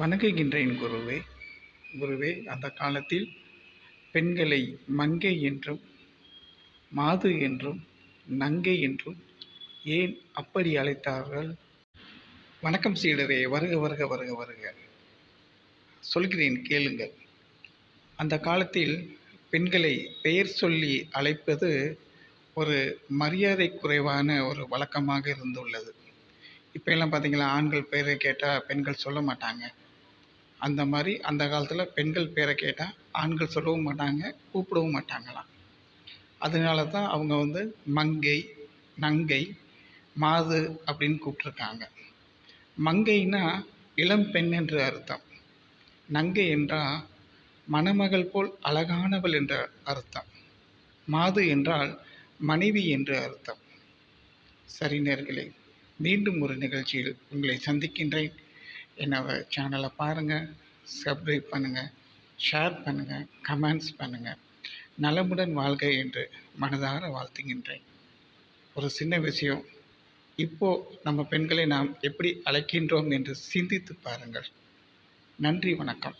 வணங்குகின்றேன் குருவே. குருவே அந்த காலத்தில் பெண்களை மங்கை என்றும் மாது என்றும் நங்கை என்றும் ஏன் அப்படி அழைத்தார்கள்? வணக்கம் சீடரே வருக வருக வருக வருக. சொல்கிறேன் கேளுங்கள். அந்த காலத்தில் பெண்களை பெயர் சொல்லி அழைப்பது ஒரு மரியாதை குறைவான ஒரு வழக்கமாக இருந்துள்ளது. இப்போ எல்லாம் பார்த்தீங்களா ஆண்கள் பேரை கேட்டால் பெண்கள் சொல்ல மாட்டாங்க. அந்த மாதிரி அந்த காலத்தில் பெண்கள் பேரை கேட்டால் ஆண்கள் சொல்லவும் மாட்டாங்க கூப்பிடவும் மாட்டாங்களாம். அதனால தான் அவங்க வந்து மங்கை நங்கை மாது அப்படின்னு கூப்பிட்ருக்காங்க மங்கைனா இளம் பெண் என்று அர்த்தம். நங்கை என்றால் மணமகள் போல் அழகானவள் என்ற அர்த்தம். மாது என்றால் மனைவி என்று அர்த்தம். சரி நேர்களே மீண்டும் ஒரு நிகழ்ச்சியில் உங்களை சந்திக்கின்றேன். என்னோட சேனலை பாருங்கள் சப்ஸ்கிரைப் பண்ணுங்கள் ஷேர் பண்ணுங்கள் கமெண்ட்ஸ் பண்ணுங்கள் நலமுடன் வாழ்க என்று மனதார வாழ்த்துகின்றேன். ஒரு சின்ன விஷயம் இப்போ நம்ம பெண்களை நாம் எப்படி அழைக்கின்றோம் என்று சிந்தித்து பாருங்கள். நன்றி வணக்கம்.